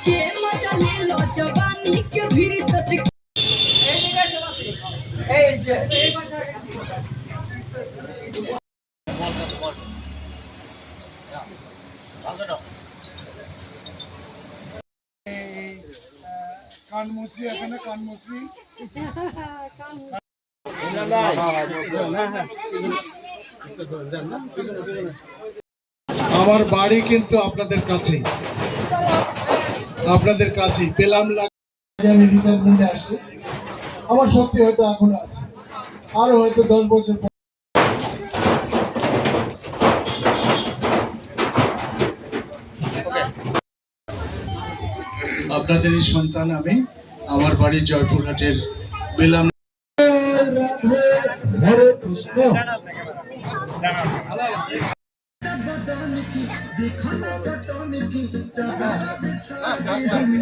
के मजा ले लो जवानी के भीड़ सच কান মুসলি এখানে কান মুসলি আমার বাড়ি কিন্তু আপনাদের কাছেই আপনাদের কাছেই। পেলাম আমি রিটায়ারমেন্টে আসি। আমার সত্যি হয়তো এখনও আছে। আরও হয়তো দশ বছর আপনাদেরই সন্তান আমি আমার বাড়ি জয়পুরহাটের বেলাম কৃষ্ণ। बदन की देखा ना पटन की चबरा बिछा दी हम